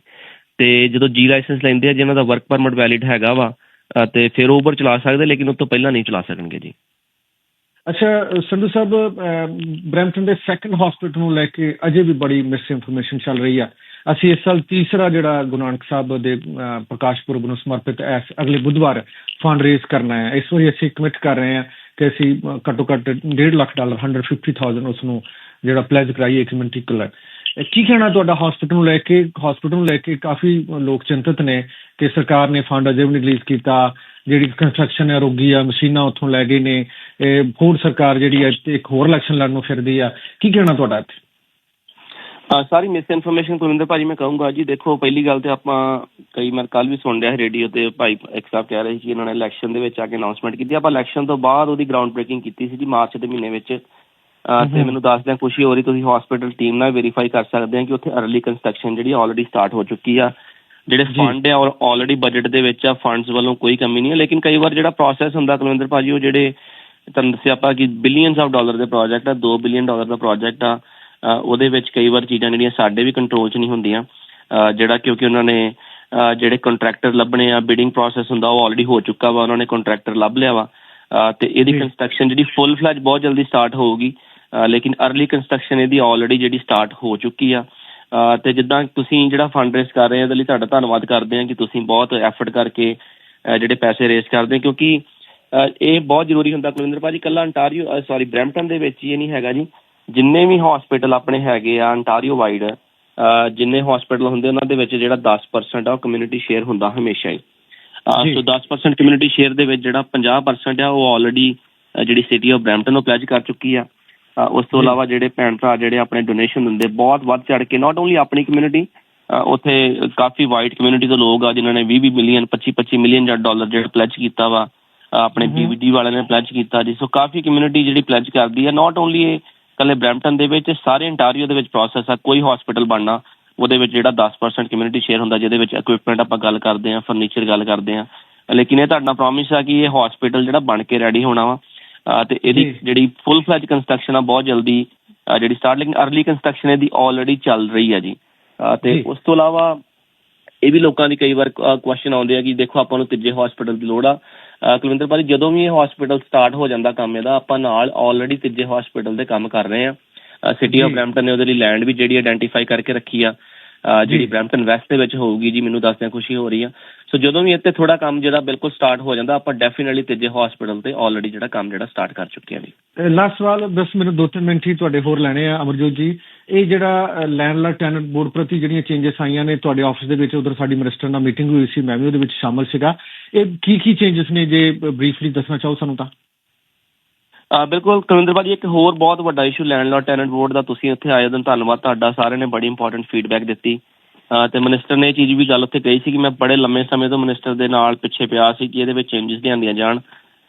ਤੇ ਜਦੋਂ ਜੀ ਲਾਇਸੈਂਸ ਲੈਂਦੇ ਆ ਜਿਨ੍ਹਾਂ ਦਾ ਵਰਕ ਪਰਮਿਟ ਵੈਲਿਡ ਹੈਗਾ ਵਾ ਤੇ ਫਿਰ ਉਬਰ ਚਲਾ ਸਕਦੇ ਲੇਕਿਨ ਉਸ ਤੋਂ ਪਹਿਲਾਂ ਨਹੀਂ ਚਲਾ ਸਕਣਗੇ ਜੀ।
ਅੱਛਾ, ਸੰਧੂ ਸਾਹਿਬ ਬ੍ਰੈਂਪਟਨ ਦੇ ਸੈਕੰਡ ਹਸਪੀਟਲ ਨੂੰ ਲੈ ਕੇ ਅਜੇ ਵੀ ਬੜੀ ਮਿਸ ਇਨਫੋਰਮੇਸ਼ਨ ਚੱਲ ਰਹੀ ਆ। ਅਸੀਂ ਇਸ ਸਾਲ ਤੀਸਰਾ ਜਿਹੜਾ ਗੁਰੂ ਨਾਨਕ ਸਾਹਿਬ ਦੇ ਪ੍ਰਕਾਸ਼ ਪੁਰਬ ਨੂੰ ਸਮਰਪਿਤ ਅਗਲੇ ਬੁੱਧਵਾਰ ਫੰਡ ਰੇਜ਼ ਕਰਨਾ ਹੈ। ਇਸ ਵਾਰੀ ਅਸੀਂ ਕਮਿਟ ਕਰ ਰਹੇ ਹਾਂ ਕਿ ਅਸੀਂ ਘੱਟੋ ਘੱਟ 1.5 ਲੱਖ ਡਾਲਰ 150000 ਉਸ ਨੂੰ ਜਿਹੜਾ ਪਲੇਜ ਕਰਾਈਏ ਕਮਿਊਨਿਟੀ ਕੋਲ ਇਹ ਕੀ ਕਹਿਣਾ ਤੁਹਾਡਾ ਹਸਪੀਟਲ ਨੂੰ ਲੈ ਕੇ? ਹਸਪੀਟਲ ਨੂੰ ਲੈ ਕੇ ਕਾਫੀ ਲੋਕ ਚਿੰਤਤ ਨੇ ਕਿ ਸਰਕਾਰ ਨੇ ਫੰਡ ਅਜੇ ਵੀ ਰਿਲੀਜ਼ ਕੀਤਾ। ਜਿਹੜੀ ਕੰਸਟਰਕਸ਼ਨ ਹੈ ਰੁਕ ਆ, ਮਸ਼ੀਨਾਂ ਉੱਥੋਂ ਲੈ ਗਏ ਨੇ। ਹੋਰ ਸਰਕਾਰ ਜਿਹੜੀ ਹੈ ਇੱਕ ਹੋਰ ਇਲੈਕਸ਼ਨ ਲੜਨ ਨੂੰ ਫਿਰਦੀ ਆ। ਕੀ ਕਹਿਣਾ ਤੁਹਾਡਾ ਇੱਥੇ?
ਸਾਰੀ ਮਿਸ ਇਨਫੋਰਮੇਸ਼ਨ ਕੁਲਿੰਦਰ ਭਾਜੀ ਮੈਂ ਕਹੂੰਗਾ ਜੀ ਦੇਖੋ ਪਹਿਲੀ ਗੱਲ ਤੇ ਆਪਾਂ ਕਈ ਵਾਰ ਕੱਲ ਵੀ ਸੁਣ ਰਿਹਾ ਰੇਡੀਓ ਤੇ ਭਾਈ ਇੱਕ ਸਾਹਿਬ ਕਹਿ ਰਹੇ ਸੀ ਇਹਨਾਂ ਨੇ ਇਲੈਕਸ਼ਨ ਦੇ ਵਿੱਚ ਆ ਕੇ ਅਨਾਉਂਸਮੈਂਟ ਕੀਤੀ। ਆਪਾਂ ਇਲੈਕਸ਼ਨ ਤੋਂ ਬਾਅਦ ਉਹਦੀ ਗਰਾਊਂਡ ਬ੍ਰੇਕਿੰਗ ਕੀਤੀ ਸੀ ਜੀ ਮਾਰਚ ਦੇ ਮਹੀਨੇ ਵਿੱਚ। ਤੇ ਮੈਨੂੰ ਦੱਸਦਿਆਂ ਖੁਸ਼ੀ ਹੋ ਰਹੀ ਤੁਸੀਂ ਹਸਪੀਟਲ ਟੀਮ ਨਾਲ ਵੈਰੀਫਾਈ ਕਰ ਸਕਦੇ ਆ ਕਿ ਉੱਥੇ ਅਰਲੀ ਕੰਸਟਰਕਸ਼ਨ ਜਿਹੜੀ ਆਲਰੇਡੀ ਸਟਾਰਟ ਹੋ ਚੁੱਕੀ ਆ। ਜਿਹੜੇ। ਫੰਡ ਆ ਔਰ ਆਲਰੇਡੀ ਬਜਟ ਦੇ ਵਿੱਚ ਆ ਫੰਡਸ ਵੱਲੋਂ ਕੋਈ ਕਮੀ ਨਹੀਂ ਹੈ ਲੇਕਿਨ ਕਈ ਵਾਰ ਜਿਹੜਾ ਪ੍ਰੋਸੈਸ ਹੁੰਦਾ ਕੁਲਵਿੰਦਰ ਭਾਜੀ ਉਹ ਜਿਹੜੇ ਤੁਹਾਨੂੰ ਦੱਸਿਆ ਆਪਾਂ ਕਿ ਬਿਲੀਅਨਸ ਆਫ ਡਾਲਰ ਦੇ ਪ੍ਰੋਜੈਕਟ ਆ 2 ਬਿਲੀਅਨ ਡਾਲਰ ਦਾ ਪ੍ਰੋਜੈਕਟ ਆ ਉਹਦੇ ਵਿੱਚ ਕਈ ਵਾਰ ਚੀਜ਼ਾਂ ਜਿਹੜੀਆਂ ਸਾਡੇ ਵੀ ਕੰਟਰੋਲ 'ਚ ਨਹੀਂ ਹੁੰਦੀਆਂ ਜਿਹੜਾ ਕਿਉਂਕਿ ਉਹਨਾਂ ਨੇ ਜਿਹੜੇ ਕੰਟਰੈਕਟਰ ਲੱਭਣੇ ਆ ਬਿਡਿੰਗ ਪ੍ਰੋਸੈਸ ਹੁੰਦਾ ਉਹ ਆਲਰੇਡੀ ਹੋ ਚੁੱਕਾ ਵਾ ਉਹਨਾਂ ਨੇ ਕੰਟਰੈਕਟਰ ਲੱਭ ਲਿਆ ਵਾ ਤੇ ਇਹਦੀ। ਕੰਸਟਰਕਸ਼ਨ ਜਿਹੜੀ ਫੁੱਲ ਫਲੈਜ ਬਹੁਤ ਜਲਦੀ ਸਟਾਰਟ ਹੋਊਗੀ ਲੇਕਿਨ ਅਰਲੀ ਕੰਸਟਰਕਸ਼ਨ ਇਹਦੀ ਆਲਰੇਡੀ ਜਿਹੜੀ ਸਟਾਰਟ ਹੋ ਚੁੱਕੀ ਆ ਤੇ ਜਿੱਦਾਂ ਤੁਸੀਂ ਜਿਹੜਾ ਫੰਡ ਰੇਸ ਕਰ ਰਹੇ ਹੋ ਇਹਦੇ ਲਈ ਤੁਹਾਡਾ ਧੰਨਵਾਦ ਕਰਦੇ ਹਾਂ ਕਿ ਤੁਸੀਂ ਬਹੁਤ ਐਫਰਟ ਕਰਕੇ ਜਿਹੜੇ ਪੈਸੇ ਰੇਸ ਕਰਦੇ ਹੋ ਕਿਉਂਕਿ ਇਹ ਬਹੁਤ ਜ਼ਰੂਰੀ ਹੁੰਦਾ ਕੁਲਿੰਦਰ ਭਾਜੀ ਕੱਲਾ ਅੰਟਾਰੀਓ ਸੌਰੀ ਬ੍ਰੈਂਪਟਨ ਦੇ ਵਿੱਚ ਹੀ ਇਹ ਨਹੀਂ ਹੈਗਾ ਜੀ ਜਿੰਨੇ ਵੀ ਹਸਪੀਟਲ ਆਪਣੇ ਹੈਗੇ ਆ ਅੰਟਾਰੀਓ ਵਾਈਡ ਜਿੰਨੇ ਹਸਪੀਟਲ ਹੁੰਦੇ ਉਹਨਾਂ ਦੇ ਵਿੱਚ ਜਿਹੜਾ 10% ਆ ਉਹ ਕਮਿਊਨਿਟੀ ਸ਼ੇਅਰ ਹੁੰਦਾ ਹਮੇਸ਼ਾ ਹੀ। ਸੋ 10% ਕਮਿਊਨਿਟੀ ਸ਼ੇਅਰ ਦੇ ਵਿੱਚ ਜਿਹੜਾ 50% ਆ ਉਹ ਆਲਰੇਡੀ ਜਿਹੜੀ ਸਿਟੀ ਆਫ ਬ੍ਰੈਂਪਟਨ ਉਹ ਪਲੇਜ ਕਰ ਚੁੱਕੀ ਆ ਉਸ ਤੋਂ। ਇਲਾਵਾ ਜਿਹੜੇ ਭੈਣ ਭਰਾ ਜਿਹੜੇ ਆਪਣੇ ਡੋਨੇਸ਼ਨ ਦਿੰਦੇ ਬਹੁਤ ਵੱਧ ਚੜ ਕੇ ਨਾਟ ਓਨਲੀ ਆਪਣੀ ਕਮਿਊਨਿਟੀ ਉੱਥੇ ਕਾਫੀ ਵਾਈਡ ਕਮਿਊਨਿਟੀ ਤੋਂ ਲੋਕ ਆ ਜਿਨ੍ਹਾਂ ਨੇ 20 20 ਮਿਲੀਅਨ 25 25 ਮਿਲੀਅਨ ਜਾਂ ਡਾਲਰ ਜਿਹੜਾ ਪਲੇਜ ਕੀਤਾ ਵਾ ਆਪਣੇ। ਡੀਵੀਡੀ ਵਾਲਿਆਂ ਨੇ ਪਲੇਜ ਕੀਤਾ ਜੀ ਸੋ ਕਾਫੀ ਕਮਿਊਨਿਟੀ ਜਿਹੜੀ ਪਲੇਜ ਕਰਦੀ ਹੈ ਨਾਟ ਓਨਲੀ ਇਹ ਕੱਲੇ ਬ੍ਰੈਂਪਟਨ ਦੇ ਵਿੱਚ ਸਾਰੇ ਇੰਟਾਰੀਓ ਦੇ ਵਿੱਚ ਪ੍ਰੋਸੈਸ ਆ ਕੋਈ ਹਸਪੀਟਲ ਬਣਨਾ ਉਹਦੇ ਵਿੱਚ ਜਿਹੜਾ 10% ਕਮਿਊਨਿਟੀ ਸ਼ੇਅਰ ਹੁੰਦਾ ਜਿਹਦੇ ਵਿੱਚ ਇਕਵਿਪਮੈਂਟ ਆਪਾਂ ਗੱਲ ਕਰਦੇ ਆ ਫਰਨੀਚਰ ਗੱਲ ਕਰਦੇ ਆ ਲੇਕਿਨ ਇਹ ਤੁਹਾਡਾ ਪ੍ਰੋਮਿਸ ਆ ਕਿ ਇਹ ਹਸਪੀਟਲ ਜਿਹੜਾ ਬਣ ਕੇ ਰੈਡੀ ਹੋਣਾ ਵਾ ਤੇ ਇਹਦੀ। ਜਿਹੜੀ ਫੁੱਲ ਫਲੈਜ ਕੰਸਟਰਕਸ਼ਨ ਆ ਬਹੁਤ ਜਲਦੀ ਜਿਹੜੀ ਸਟਾਰਟ ਲੇਕਿਨ ਅਰਲੀ ਕੰਸਟਰਕਸ਼ਨ ਇਹਦੀ ਆਲਰੇਡੀ ਚੱਲ ਰਹੀ ਆ ਜੀ ਤੇ। ਉਸ ਤੋਂ ਇਲਾਵਾ ਇਹ ਵੀ ਲੋਕਾਂ ਦੀ ਕਈ ਵਾਰ ਕੁਐਸਚਨ ਆਉਂਦੇ ਆ ਕਿ ਦੇਖੋ ਆਪਾਂ ਨੂੰ ਤੀਜੇ ਹਸਪੀਟਲ ਦੀ ਲੋੜ ਆ। ਕੁਲਵਿੰਦਰ ਭਾਜੀ ਜਦੋਂ ਵੀ ਇਹ ਹਸਪੀਟਲ ਸਟਾਰਟ ਹੋ ਜਾਂਦਾ ਕੰਮ ਇਹਦਾ ਆਪਾਂ ਨਾਲ ਆਲਰੇਡੀ ਤੀਜੇ ਹਸਪੀਟਲ ਦੇ ਕੰਮ ਕਰ ਰਹੇ ਆ। City of. ਬ੍ਰੈਂਪਟਨ ਨੇ ਉਹਦੇ ਲਈ ਲੈਂਡ ਵੀ ਜਿਹੜੀ ਆਇਡੈਂਟੀਫਾਈ ਕਰਕੇ ਰੱਖੀ ਆ। ਜਿਹੜੀ। ਬ੍ਰੈਂਪਟਨ ਵੈਸਟ ਦੇ ਵਿੱਚ ਹੋਊਗੀ ਜੀ ਮੈਨੂੰ ਦੱਸਦਿਆਂ ਖੁਸ਼ੀ ਹੋ ਰਹੀ ਆ। ਸੋ ਜਦੋਂ ਵੀ ਇੱਥੇ ਥੋੜਾ ਕੰਮ ਜਿਹੜਾ ਬਿਲਕੁਲ ਸਟਾਰਟ ਹੋ ਜਾਂਦਾ ਆਪਾਂ ਡੈਫੀਨਿਟਲੀ ਤੀਜੇ ਹਸਪੀਟਲ ਤੇ ਆਲਰੇਡੀ ਜਿਹੜਾ ਕੰਮ ਜਿਹੜਾ ਸਟਾਰਟ ਕਰ ਚੁੱਕੇ ਆ ਜੀ।
ਲਾਸਟ ਸਵਾਲ ਬਸ ਮੈਨੂੰ ਦੋ ਤਿੰਨ ਮਿੰਟ ਹੀ ਤੁਹਾਡੇ ਹੋਰ ਲੈਣੇ ਆ ਅਮਰਜੋਤ ਜੀ। ਇਹ ਜਿਹੜਾ ਲੈਂਡਲਾਰਡ ਟੈਨੈਂਟ ਬੋਰਡ ਪ੍ਰਤੀ ਜਿਹੜੀਆਂ ਚੇਂਜਸ ਆਈਆਂ ਨੇ ਤੁਹਾਡੇ ਆਫਿਸ ਦੇ ਵਿੱਚ ਉਧਰ ਸਾਡੀ ਮਿਨਿਸਟਰ ਨਾਲ ਮੀਟਿੰਗ ਹੋਈ ਸੀ ਮੈਂ ਵੀ ਉਹਦੇ ਵਿੱਚ ਸ਼ਾਮਲ ਸੀਗਾ। ਇਹ ਕੀ ਕੀ ਚੇਂਜਸ ਨੇ ਜੇ ਬਰੀਫਲੀ ਦੱਸਣਾ ਚਾਹੋ ਸਾਨੂੰ ਤਾਂ?
ਬਿਲਕੁਲ ਕਵਿੰਦਰ ਭਾਜੀ ਇੱਕ ਹੋਰ ਬਹੁਤ ਵੱਡਾ ਇਸ਼ੂ ਲੈਂਡਲੌਰਡ ਟੈਨੈਂਟ ਬੋਰਡ ਦਾ ਤੁਸੀਂ ਇੱਥੇ ਆਏ ਦਿਨ ਧੰਨਵਾਦ ਤੁਹਾਡਾ, ਸਾਰਿਆਂ ਨੇ ਬੜੀ ਇੰਪੋਰਟੈਂਟ ਫੀਡਬੈਕ ਦਿੱਤੀ। ਤੇ ਮਿਨਿਸਟਰ ਨੇ ਇਹ ਚੀਜ਼ ਵੀ ਗੱਲ ਉੱਥੇ ਕਹੀ ਸੀ ਕਿ ਮੈਂ ਬੜੇ ਲੰਮੇ ਸਮੇਂ ਤੋਂ ਮਿਨਿਸਟਰ ਦੇ ਨਾਲ ਪਿੱਛੇ ਪਿਆ ਸੀ ਕਿ ਇਹਦੇ ਵਿੱਚ ਚੇਂਜਸ ਲਿਆਂਦੀਆਂ ਜਾਣ।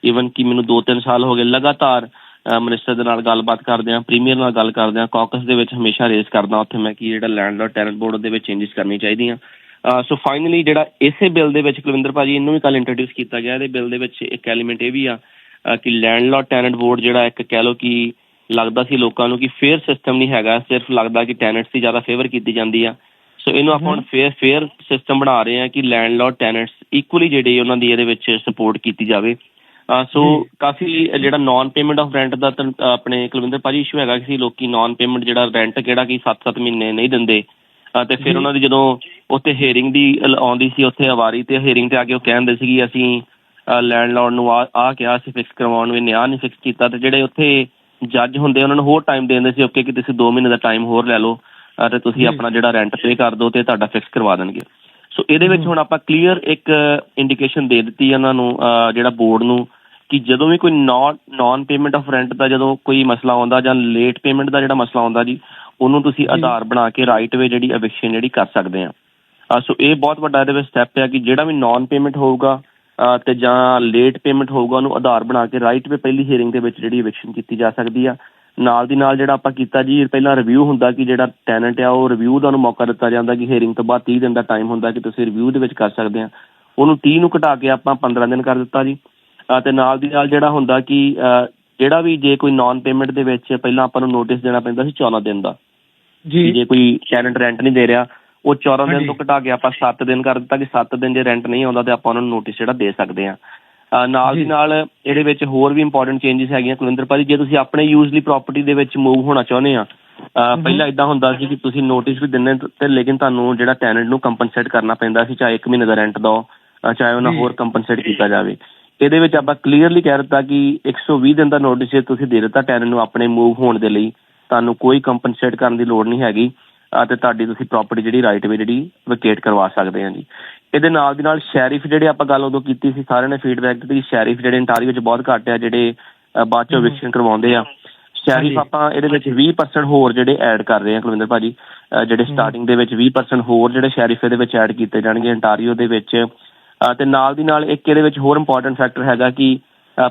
ਈਵਨ ਕਿ ਮੈਨੂੰ 2-3 ਸਾਲ ਹੋ ਗਏ ਲਗਾਤਾਰ ਮਿਨਿਸਟਰ ਦੇ ਨਾਲ ਗੱਲਬਾਤ ਕਰਦੇ ਆ ਪ੍ਰੀਮੀਅਰ ਨਾਲ ਗੱਲ ਕਰਦੇ ਆ ਕਾਕਸ ਦੇ ਵਿੱਚ ਹਮੇਸ਼ਾ ਰੇਸ ਕਰਦਾ ਉੱਥੇ ਮੈਂ ਕਿ ਜਿਹੜਾ ਲੈਂਡਲੌਰਡ ਟੈਨੈਂਟ ਬੋਰਡ ਦੇ ਵਿੱਚ ਚੇਂਜਸ ਕਰਨੀ ਚਾਹੀਦੀਆਂ। ਸੋ ਫਾਈਨਲੀ ਜਿਹੜਾ ਇਸੇ ਬਿੱਲ ਦੇ ਵਿੱਚ ਕੁਲਵਿੰਦਰ ਭਾਜੀ ਇਹਨੂੰ ਵੀ ਕੱਲ ਇੰਟਰੋਡਿਊਸ ਕੀਤਾ ਗਿਆ, ਇਹਦੇ ਬਿੱਲ ਦੇ ਵਿੱਚ ਇੱਕ ਐਲੀਮੈਂਟ ਇਹ ਵੀ ਆ ਕਿ ਲੈਂਡਲੌਰਡ ਟੈਨੈਂਟ ਬੋਰਡ ਜਿਹੜਾ ਇੱਕ ਕਹਿ ਲਓ ਕਿ ਲੱਗਦਾ ਸੀ ਲੋਕਾਂ ਨੂੰ ਕਿ ਫੇਅਰ ਸਿਸਟਮ ਨਹੀਂ ਹੈਗਾ ਸਿਰਫ ਲੱਗਦਾ ਕਿ ਟੈਨੈਂਟਸ ਦੀ ਜ਼ਿਆਦਾ ਫੇਵਰ ਕੀਤੀ ਜਾਂਦੀ ਆ ਸੋ ਇਹਨੂੰ ਆਪਾਂ ਹੁਣ ਫੇਅਰ ਫੇਅਰ ਸਿਸਟਮ ਬਣਾ ਰਹੇ ਆ ਕਿ ਲੈਂਡਲੌਰਡ ਟੈਨੈਂਟਸ ਇਕੁਅਲੀ ਜਿਹੜੇ ਉਹਨਾਂ ਦੀ ਇਹਦੇ ਵਿੱਚ ਸਪੋਰਟ ਕੀਤੀ ਜਾਵੇ ਸੋ। ਕਾਫੀ ਜਿਹੜਾ ਨਾਨ ਪੇਮੈਂਟ ਆਫ ਰੈਂਟ ਦਾ ਆਪਣੇ ਕੁਲਵਿੰਦਰ ਭਾਜੀ ਇਸ਼ੂ ਹੈਗਾ ਕਿ ਲੋਕੀ ਨਾਨ ਪੇਮੈਂਟ ਜਿਹੜਾ ਰੈਂਟ ਕਿਹੜਾ ਕਿ 7-7 ਮਹੀਨੇ ਨਹੀਂ ਦਿੰਦੇ ਤੇ ਫਿਰ। ਉਹਨਾਂ ਦੀ ਜਦੋਂ ਉੱਥੇ ਹੀਅਰਿੰਗ ਦੀ ਲ- ਆਉਂਦੀ ਸੀ ਉੱਥੇ ਅਵਾਰੀ ਤੇ ਹੀਅਰਿੰਗ ਤੇ ਆ ਕੇ ਉਹ ਕਹਿੰਦੇ ਸੀ ਕਿ ਅਸੀਂ ਲੈਂਡਲੌਰਡ ਨੂੰ ਆ ਆ ਕਿਹਾ ਸੀ ਫਿਕਸ ਕਰਵਾਉਣ ਨੂੰ ਨਿਆਂ ਨਹੀਂ ਫਿਕਸ ਕੀਤਾ ਤੇ ਜਿਹੜੇ ਉੱਥੇ ਜੱਜ ਹੁੰਦੇ ਉਹਨਾਂ ਨੂੰ ਹੋਰ ਟਾਈਮ ਦੇ ਦਿੰਦੇ ਸੀ ਓਕੇ ਕਿ ਤੁਸੀਂ 2 ਮਹੀਨੇ ਦਾ ਟਾਈਮ ਹੋਰ ਲੈ ਲਓ ਤੇ ਤੁਸੀਂ। ਆਪਣਾ ਜਿਹੜਾ ਰੈਂਟ ਪੇ ਕਰ ਦਿਓ ਤੇ ਤੁਹਾਡਾ ਫਿਕਸ ਕਰਵਾ ਦੇਣਗੇ ਸੋ ਇਹਦੇ ਵਿੱਚ। ਹੁਣ ਆਪਾਂ ਕਲੀਅਰ ਇੱਕ ਇੰਡੀਕੇਸ਼ਨ ਦੇ ਦਿੱਤੀ ਉਹਨਾਂ ਨੂੰ ਜਿਹੜਾ ਬੋਰਡ ਨੂੰ ਕਿ ਜਦੋਂ ਵੀ ਕੋਈ non non payment of rent ਦਾ ਜਦੋਂ ਕੋਈ ਮਸਲਾ ਆਉਂਦਾ ਜਾਂ ਲੇਟ ਪੇਮੈਂਟ ਦਾ ਜਿਹੜਾ ਮਸਲਾ ਆਉਂਦਾ ਜੀ ਉਹਨੂੰ ਤੁਸੀਂ। ਆਧਾਰ ਬਣਾ ਕੇ ਰਾਈਟ ਵੇ ਜਿਹੜੀ ਐਵਿਕਸ਼ਨ ਜਿਹੜੀ ਕਰ ਸਕਦੇ ਆ ਸੋ ਇਹ ਬਹੁਤ ਵੱਡਾ ਇਹਦੇ ਵਿੱਚ ਸਟੈਪ ਹੈ ਕਿ ਜਿਹੜਾ ਵੀ ਨਾਨ ਪੇਮੈਂਟ ਹੋਊਗਾ ਤੇ ਜਾਂ ਲੇਟ ਪੇਮੈਂਟ ਹੋਊਗਾ ਉਹਨੂੰ ਆਧਾਰ ਬਣਾ ਕੇ ਰਾਈਟ ਵੇ ਪਹਿਲੀ ਹੀਅਰਿੰਗ ਦੇ ਵਿੱਚ ਜਿਹੜੀ ਐਵਿਕਸ਼ਨ ਕੀਤੀ ਜਾ ਸਕਦੀ ਆ। ਨਾਲ ਦੀ ਨਾਲ ਜਿਹੜਾ ਆਪਾਂ ਕੀਤਾ ਜੀ ਪਹਿਲਾਂ ਰਿਵਿਊ ਹੁੰਦਾ ਕਿ ਜਿਹੜਾ ਟੈਨੈਂਟ ਆ ਉਹ ਰਿਵਿਊ ਦਾ ਨੂੰ ਮੌਕਾ ਦਿੱਤਾ ਜਾਂਦਾ ਕਿ ਹੀਅਰਿੰਗ ਤੋਂ ਬਾਅਦ 30 ਦਿਨ ਦਾ ਟਾਈਮ ਹੁੰਦਾ ਕਿ ਤੁਸੀਂ ਰਿਵਿਊ ਦੇ ਵਿੱਚ ਕਰ ਸਕਦੇ ਆ। ਉਹਨੂੰ 30 ਨੂੰ ਘਟਾ ਕੇ ਆਪਾਂ 15 ਦਿਨ ਕਰ ਦਿੱਤਾ ਜੀ। ਤੇ ਨਾਲ ਦੀ ਨਾਲ ਜਿਹੜਾ ਹੁੰਦਾ ਕਿ ਜਿਹੜਾ ਵੀ ਜੇ ਕੋਈ ਨਾਨ ਪੇਮੈਂਟ ਦੇ ਵਿੱਚ ਪਹਿਲਾਂ ਆਪਾਂ ਨੂੰ ਨੋਟਿਸ ਦੇਣਾ ਪੈਂਦਾ ਸੀ 14 ਦਿਨ ਦਾ।
ਜੇ।
ਕੋਈ ਟੈਨੈਂਟ ਰੈਂਟ ਨਹੀਂ ਦੇ ਰਿਹਾ ਉਹ 14 ਦਿਨ। ਤੋਂ ਘਟਾ ਕੇ ਆਪਾਂ 7 ਦਿਨ ਕਰ ਦਿੱਤਾ ਕਿ 7 ਦਿਨ ਜੇ ਰੈਂਟ ਨਹੀਂ ਆਉਂਦਾ ਤੇ ਆਪਾਂ ਉਹਨਾਂ ਨੂੰ ਨੋਟਿਸ ਜਿਹੜਾ ਦੇ ਸਕਦੇ ਆ ਨਾਲ ਦੀ। ਨਾਲ ਇਹਦੇ ਵਿੱਚ ਹੋਰ ਵੀ ਇੰਪੋਰਟੈਂਟ ਚੇਂਜਸ ਹੈਗੀਆਂ ਕੁਲਿੰਦਰ ਭਾਜੀ ਜੇ ਤੁਸੀਂ ਆਪਣੇ ਯੂਜ਼ਲੀ ਪ੍ਰਾਪਰਟੀ ਦੇ ਵਿੱਚ ਮੂਵ ਹੋਣਾ ਚਾਹੁੰਦੇ ਆ ਪਹਿਲਾਂ ਇਦਾਂ ਹੁੰਦਾ ਸੀ ਕਿ ਤੁਸੀਂ ਨੋਟਿਸ ਵੀ ਦਿੰਦੇ ਤੇ ਲੇਕਿਨ ਤੁਹਾਨੂੰ ਜਿਹੜਾ ਟੈਨੈਂਟ ਨੂੰ ਕੰਪਨਸੇਟ ਕਰਨਾ ਪੈਂਦਾ ਸੀ ਚਾਹੇ 1 ਮਹੀਨੇ ਦਾ ਰੈਂਟ ਅਹ ਚਾਹੇ ਉਹਨਾਂ। ਹੋਰ ਕੰਪਨਸੇਟ ਕੀਤਾ ਜਾਵੇ ਇਹਦੇ ਵਿੱਚ ਆਪਾਂ ਕਲੀਅਰਲੀ ਕਹਿ ਦਿੱਤਾ ਕਿ 120 ਦਿਨ ਦਾ ਨੋਟਿਸ ਜੇ ਤੁਸੀਂ ਦੇ ਦਿੱਤਾ ਟੈਨੈਂਟ ਨੂੰ ਆਪਣੇ ਮੂਵ ਹੋਣ ਦੇ ਲਈ ਤੁਹਾਨੂੰ ਕੋਈ ਕੰਪਨਸੇਟ ਕਰਨ ਦੀ ਲੋੜ ਨਹੀਂ ਹੈਗੀ ਅਹ ਤੇ ਤੁਹਾਡੀ ਤੁਸੀਂ ਪ੍ਰਾਪਰਟੀ ਜਿਹੜੀ ਰਾਈਟ ਵੇ ਜਿਹੜੀ ਵਿਕੇਟ ਕਰਵਾ ਸਕਦੇ ਆ ਜੀ ਇਹਦੇ ਨਾਲ ਦੀ ਨਾਲ ਸ਼ੈਰਿਫ ਜਿਹੜੇ ਆਪਾਂ ਗੱਲ ਉਦੋਂ ਕੀਤੀ ਸੀ ਸਾਰਿਆਂ ਨੇ ਫੀਡਬੈਕ ਦਿੱਤੀ ਸ਼ੈਰਿਫ ਜਿਹੜੇ ਇੰਟਾਰੀ ਵਿੱਚ ਬਹੁਤ ਘੱਟ ਆ ਜਿਹੜੇ ਬਾਅਦ ਚੋਂ। ਵਿਕਸ਼ਨ ਕਰਵਾਉਂਦੇ ਆ ਸ਼ੈਰਿਫ। ਆਪਾਂ ਇਹਦੇ ਵਿੱਚ 20% ਹੋਰ ਜਿਹੜੇ ਐਡ ਕਰ ਰਹੇ ਆ ਕੁਲਵਿੰਦਰ ਭਾਜੀ ਜਿਹੜੇ। ਸਟਾਰਟਿੰਗ ਦੇ ਵਿੱਚ 20% ਹੋਰ ਜਿਹੜੇ ਸ਼ੈਰਿਫ ਇਹਦੇ ਵਿੱਚ ਐਡ ਕੀਤੇ ਜਾਣਗੇ ਇੰਟਾਰੀਓ ਦੇ ਵਿੱਚ ਤੇ ਨਾਲ ਦੀ ਨਾਲ ਇੱਕ ਇਹਦੇ ਵਿੱਚ ਹੋਰ ਇੰਪੋਰਟੈਂਟ ਫੈਕਟਰ ਹੈਗਾ ਕਿ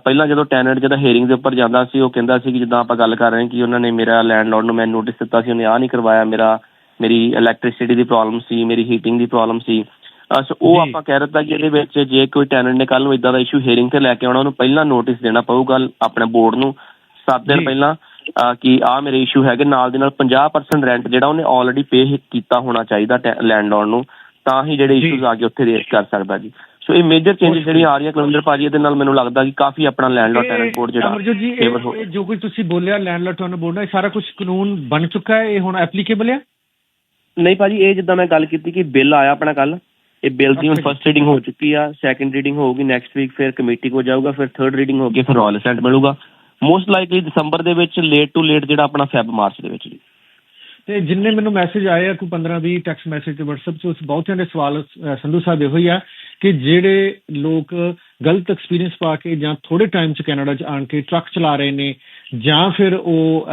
ਪਹਿਲਾਂ ਜਦੋਂ ਟੈਨੈਂਟ ਜਦੋਂ ਹੀਅਰਿੰਗ ਦੇ ਉੱਪਰ ਜਾਂਦਾ ਸੀ ਉਹ ਕਹਿੰਦਾ ਸੀ ਕਿ ਜਿੱਦਾਂ ਆਪਾਂ ਗੱਲ ਕਰ ਰਹੇ ਹਾਂ ਕਿ ਉਹਨਾਂ ਨੇ ਮੇਰਾ ਲੈਂਡਲੌਰਡ ਨੂੰ ਮੈਂ ਨੋਟਿਸ ਦਿੱਤਾ ਸੀ ਉਹਨੇ ਆ ਨਹੀਂ ਕਰਵਾਇਆ ਮੇਰਾ ਮੇਰੀ ਇਲੈਕਟ੍ਰਿਸਿਟੀ ਦੀ ਪ੍ਰੋਬਲਮ ਸੀ ਮੇਰੀ ਹੀਟਿੰਗ ਦੀ ਪ੍ਰੋਬਲਮ ਸੀ ਸੋ ਉਹ। ਆਪਾਂ ਕਹਿ ਦਿੱਤਾ ਕਿ ਇਹਦੇ ਵਿੱਚ ਜੇ ਕੋਈ ਟੈਨੈਂਟ ਨੇ ਕੱਲ ਨੂੰ ਇਦਾਂ ਦਾ ਇਸ਼ੂ ਹੀਅਰਿੰਗ ਤੇ ਲੈ ਕੇ ਆਉਣਾ ਉਹਨੂੰ ਪਹਿਲਾਂ ਨੋਟਿਸ ਦੇਣਾ ਪਊਗਾ ਆਪਣੇ ਬੋਰਡ ਨੂੰ 7 ਦਿਨ। ਪਹਿਲਾਂ ਕਿ ਆ ਮੇਰੇ ਇਸ਼ੂ ਹੈਗੇ ਨਾਲ ਦੀ ਨਾਲ 50% ਰੈਂਟ ਜਿਹੜਾ ਉਹਨੇ ਆਲਰੇਡੀ ਪੇ ਕੀਤਾ ਹੋਣਾ ਚਾਹੀਦਾ ਲੈਂਡਲੌਰਡ ਨੂੰ ਤਾਂ ਹੀ ਜਿਹੜੇ। ਇਸ਼ੂਜ਼ ਆ ਕੇ ਉੱਥੇ ਰੇਸ ਕਰ ਸਕਦਾ ਜੀ ਸੋ ਇਹ ਮੇਜਰ ਚੇਂਜਸ ਜਿਹੜੀਆਂ ਆ ਰਹੀਆਂ ਕੁਲਵਿੰਦਰ ਭਾਜੀ ਇਹਦੇ ਨਾਲ ਮੈਨੂੰ ਲੱਗਦਾ ਕਿ ਕਾਫੀ ਆਪਣਾ ਲੈਂਡਲੌਰਡ ਟੈਨੈਂਟ ਬੋਰਡ ਜਿਹੜਾ
ਅਮਰਜੋਤ ਜੀ ਕੁਝ ਤੁਸੀਂ ਬੋਲਿਆ ਲੈਂਡਲਾਰਡ ਟੈਨੈਂਟ ਬੋਰਡ ਦਾ ਸਾਰਾ ਕੁਝ ਕਾਨੂੰਨ ਬਣ ਚੁੱਕਾ ਹੈ ਇਹ ਹੁਣ ਐਪਲੀਕੇਬਲ ਹੈ
ਨਹੀਂ ਭਾਜੀ ਇਹ ਜਿੱਦਾਂ ਮੈਂ ਗੱਲ ਕੀਤੀ ਕਿ ਬਿੱਲ ਆਇਆ ਆਪਣਾ ਕੱਲ ਇਹ ਬਿੱਲ ਦੀ ਹੁਣ। ਫਰਸਟ ਰੀਡਿੰਗ ਹੋ ਚੁੱਕੀ ਆ ਸੈਕੰਡ ਰੀਡਿੰਗ ਹੋਊਗੀ ਨੈਕਸਟ ਵੀਕ ਫਿਰ ਕਮੇਟੀ ਕੋ ਜਾਊਗਾ ਫਿਰ ਥਰਡ ਰੀਡਿੰਗ ਹੋ ਕੇ ਫਿਰ ਰਾਇਲ ਅਸੈਂਟ ਮਿਲੂਗਾ ਮੋਸਟ ਲਾਈਕਲੀ ਦਸੰਬਰ ਦੇ ਵਿੱਚ ਲੇਟ ਟੂ ਲੇਟ ਜਿਹੜਾ ਆਪਣਾ ਫੈਬ ਮਾਰਚ ਦੇ ਵਿੱਚ ਜੀ
ਤੇ ਜਿੰਨੇ ਮੈਨੂੰ ਮੈਸੇਜ ਆਏ ਆ ਕੋਈ 15 20 ਟੈਕਸਟ ਮੈਸੇਜ ਤੇ WhatsApp 'ਚ ਉਸ ਬਹੁਤਿਆਂ ਦੇ ਸਵਾਲ ਸੰਧੂ ਸਾਹਿਬ ਇਹੋ ਹੀ ਆ ਕਿ ਜਿਹੜੇ ਲੋਕ ਗਲਤ ਐਕਸਪੀਰੀਅੰਸ ਪਾ ਕੇ ਜਾਂ ਥੋੜੇ ਟਾਈਮ 'ਚ ਕੈਨੇਡਾ 'ਚ ਆਣ ਕੇ ਟਰੱਕ ਚਲਾ ਰਹੇ ਨੇ ਜਾਂ ਫਿਰ ਉਹ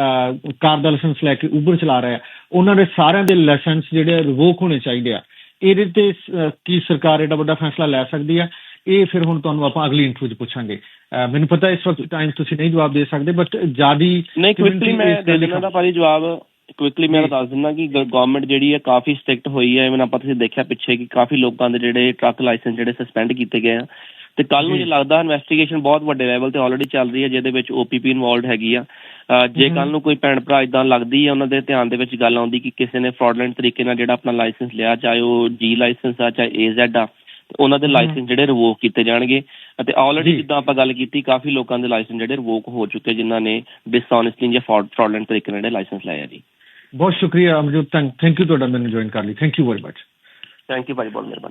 ਕਾਰ ਦਾ ਲਾਇਸੈਂਸ ਲੈ ਕੇ ਉਬਰ ਚਲਾ ਰਹੇ ਉਹਨਾਂ ਦੇ ਸਾਰਿਆਂ ਦੇ ਲਾਇਸੈਂਸ ਜਿਹੜੇ ਰਿਵੋਕ ਹੋਣੇ ਚਾਹੀਦੇ ਆ। ਇਹਦੇ ਤੇ ਕੀ ਸਰਕਾਰ ਏਡਾ ਵੱਡਾ ਫੈਸਲਾ ਲੈ ਸਕਦੀ ਆ? ਇਹ ਫਿਰ ਹੁਣ ਤੁਹਾਨੂੰ ਆਪਾਂ ਅਗਲੀ ਇੰਟਰਵਿਊ 'ਚ ਪੁੱਛਾਂਗੇ। ਮੈਨੂੰ ਪਤਾ ਇਸ ਵਕਤ ਟਾਈਮ ਤੁਸੀਂ ਨਹੀਂ ਜਵਾਬ ਦੇ ਸਕਦੇ ਬਟ ਜਿਆਦੀ
ਨਹੀਂ ਕੁਇਕਲੀ ਮੈਂ ਦੇ
ਗੱਲ ਦੀ
ਦਿੰਦਾ ਦਾ ਭਾਜੀ ਜਵਾਬ। ਕੁਇਕਲੀ ਮੈਂ। ਦੱਸ ਦਿੰਦਾ ਕਿ ਗਵਰਨਮੈਂਟ ਜਿਹੜੀ ਹੈ ਕਾਫੀ ਸਟ੍ਰਿਕਟ ਹੋਈ ਹੈ ਇਵਨ ਆਪਾਂ ਤੁਸੀਂ ਦੇਖਿਆ ਪਿੱਛੇ ਕਿ ਕਾਫੀ ਲੋਕਾਂ ਦੇ ਜਿਹੜੇ ਟਰੱਕ ਲਾਇਸੈਂਸ ਜਿਹੜੇ ਸਸਪੈਂਡ ਕੀਤੇ ਗਏ ਆ। ਤੇ ਕੱਲ ਨੂੰ
ਜੀ।
ਲੱਗਦਾ ਇਨਵੈਸਟੀਗੇਸ਼ਨ ਬਹੁਤ ਵੱਡੇ ਲੈਵਲ ਤੇ ਆਲਰੇਡੀ ਚੱਲ ਰਹੀ ਹੈ ਜਿਹਦੇ ਵਿੱਚ ਓਪੀਪੀ ਇਨਵੋਲਡ ਹੈਗੀ ਆ ਜੇ। ਕੱਲ ਨੂੰ ਕੋਈ ਭੈਣ ਭਰਾ ਇਦਾਂ ਲੱਗਦੀ ਹੈ ਉਹਨਾਂ ਦੇ ਧਿਆਨ ਦੇ ਵਿੱਚ ਗੱਲ ਆਉਂਦੀ ਕਿ ਕਿਸੇ ਨੇ ਫਰਾਡਲੈਂਟ ਤਰੀਕੇ ਨਾਲ ਜਿਹੜਾ ਆਪਣਾ ਲਾਇਸੈਂਸ ਲਿਆ ਚਾਹੇ ਉਹ ਜੀ ਲਾਇਸੈਂਸ ਆ ਚਾਹੇ ਏਜ਼ੈਡ ਆ ਉਹਨਾਂ ਦੇ। ਲਾਇਸੈਂਸ ਜਿਹੜੇ ਰਿਵੋਕ ਕੀਤੇ ਜਾਣਗੇ ਅਤੇ ਆਲਰੇਡੀ। ਜਿੱਦਾਂ ਆਪਾਂ ਗੱਲ ਕੀਤੀ ਕਾਫੀ ਲੋਕਾਂ ਦੇ ਲਾਇਸੈਂਸ ਜਿਹੜੇ ਰਿਵੋਕ ਹੋ ਚੁੱਕੇ ਜਿਨ੍ਹਾਂ ਨੇ ਡਿਸਹੋਨੈਸਟਲੀ ਜਾਂ ਫਰਾਡਲੈਂਟ ਤਰੀਕੇ ਨਾਲ ਲਾਇਸੈਂਸ ਲਏ ਆ ਜੀ
ਬਹੁਤ ਸ਼ੁਕਰੀਆ ਅਮਰਜੋਤ ਥੈਂਕ ਯੂ ਤੁਹਾਡਾ ਮੈਨੂੰ ਜੁਆਇਨ ਕਰ ਲਈ thank you very much
thank you ਭਾਜੀ ਬਹੁਤ ਮਿਹਰਬਾਨੀ